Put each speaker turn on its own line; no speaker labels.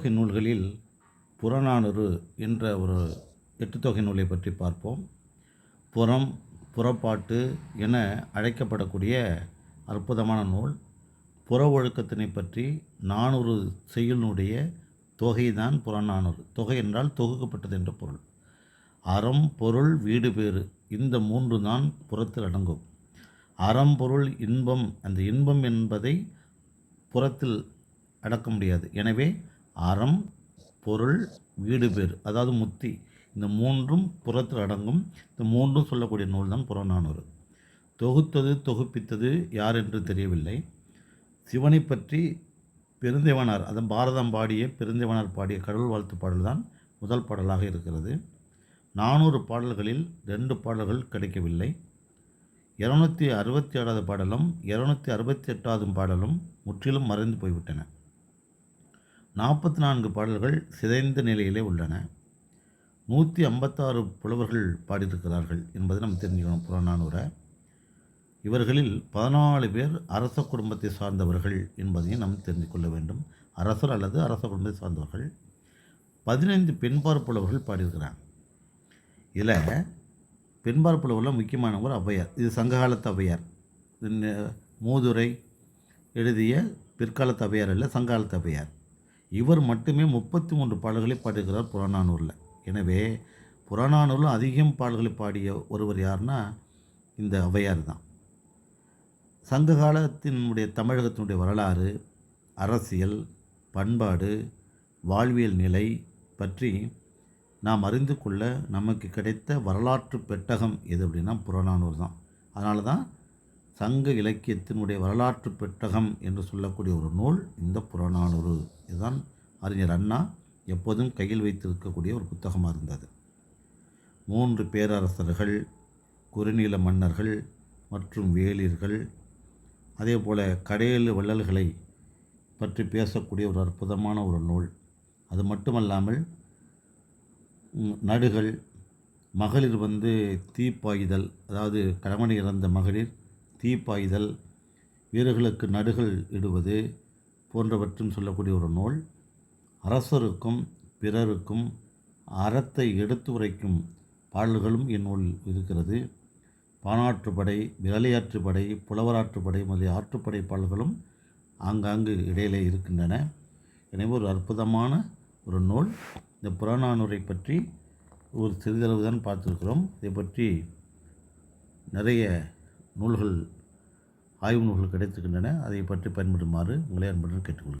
எட்டுத்தொகை நூல்களில் புறநானூறு என்ற ஒரு எட்டுத்தொகை நூலை பற்றி பார்ப்போம். புறம் புறப்பாட்டு என அழைக்கப்படக்கூடிய அற்புதமான நூல். புற ஒழுக்கத்தினை பற்றி நானூறு செய்யுளினுடைய தொகைதான் புறநானூறு. தொகை என்றால் தொகுக்கப்பட்டது என்ற பொருள். அறம் பொருள் வீடு பேறு இந்த மூன்று தான் புறத்தில் அடங்கும். அறம் பொருள் இன்பம் அந்த இன்பம் என்பதை புறத்தில் அடக்க முடியாது. எனவே அறம் பொருள் வீடு பேர் அதாவது முத்தி. இந்த மூன்றும் புறத்தில் அடங்கும். இந்த மூன்றும் சொல்லக்கூடிய நூல் தான் புறநானூறு. தொகுத்தது தொகுப்பித்தது யார் என்று தெரியவில்லை. சிவனை பற்றி பெருந்தேவனார் அதன் பாரதம் பாடிய பெருந்தேவனார் பாடிய கடவுள் வாழ்த்து பாடல் தான் முதல் பாடலாக இருக்கிறது. நானூறு பாடல்களில் ரெண்டு பாடல்கள் கிடைக்கவில்லை. இரநூத்தி அறுபத்தி ஏழாவது பாடலும் இரநூத்தி அறுபத்தி எட்டாவது பாடலும் முற்றிலும் மறைந்து போய்விட்டன. நாற்பத்தி நான்கு பாடல்கள் சிதைந்த நிலையிலே உள்ளன. நூற்றி ஐம்பத்தாறு புலவர்கள் பாடியிருக்கிறார்கள் என்பதை நம்ம தெரிஞ்சுக்கணும். புறநானூரை இவர்களில் பதினாலு பேர் அரச குடும்பத்தை சார்ந்தவர்கள் என்பதையும் நாம் தெரிந்து கொள்ள வேண்டும். அரசர் அல்லது அரச குடும்பத்தை சார்ந்தவர்கள். பதினைந்து பெண்பார் புலவர்கள் பாடியிருக்கிறாங்க. இதில் பெண்பார் புலவரில் முக்கியமானவர் ஔவையார். இது சங்ககாலத்து ஔவையார். மூதுரை எழுதிய பிற்காலத்து ஔவையார் அல்ல சங்ககாலத்து ஔவையார். இவர் மட்டுமே முப்பத்தி மூன்று பாடல்களை பாடுகிறார் புறநானூரில். எனவே புறநானூரில் அதிகம் பாடல்களை பாடிய ஒருவர் யாருன்னா இந்த ஔவையார் தான். சங்க காலத்தினுடைய தமிழகத்தினுடைய வரலாறு அரசியல் பண்பாடு வாழ்வியல் நிலை பற்றி நாம் அறிந்து கொள்ள நமக்கு கிடைத்த வரலாற்று பெட்டகம் எது அப்படின்னா புறநானூர் தான். அதனால தான் சங்க இலக்கியத்தினுடைய வரலாற்று பெட்டகம் என்று சொல்லக்கூடிய ஒரு நூல் இந்த புறநானூறு. இதுதான் அறிஞர் அண்ணா எப்போதும் கையில் வைத்திருக்கக்கூடிய ஒரு புத்தகமாக இருந்தது. மூன்று பேரரசர்கள் குறுநில மன்னர்கள் மற்றும் வேலிர்கள் அதே போல் கடையேழு வள்ளல்களை பற்றி பேசக்கூடிய ஒரு அற்புதமான ஒரு நூல். அது மட்டுமல்லாமல் நடுகள் மகளிர் வந்து தீப்பாய்தல் அதாவது கணவன் இறந்த மகளிர் தீப்பாய்தல் வீரர்களுக்கு நடுகள் இடுவது போன்றவற்றும் சொல்லக்கூடிய ஒரு நூல். அரசருக்கும் பிறருக்கும் அறத்தை எடுத்து உரைக்கும் பாடல்களும் இந்நூல் இருக்கிறது. பானாற்றுப்படை விரலையாற்றுப்படை புலவராற்றுப்படை முதலிய ஆற்றுப்படை பாடல்களும் ஆங்காங்கு இடையிலே இருக்கின்றன. எனவே ஒரு அற்புதமான ஒரு நூல். இந்த புறநானூரை பற்றி ஒரு சிறிதளவு தான் பார்த்துருக்கிறோம். இதை பற்றி நிறைய நூல்கள் ஆய்வு நூல்கள் கிடைத்திருக்கின்றன. அதை பற்றி பயன்படுமாறு உங்களை அன்புடன் கேட்டுக்கொள்கிறேன்.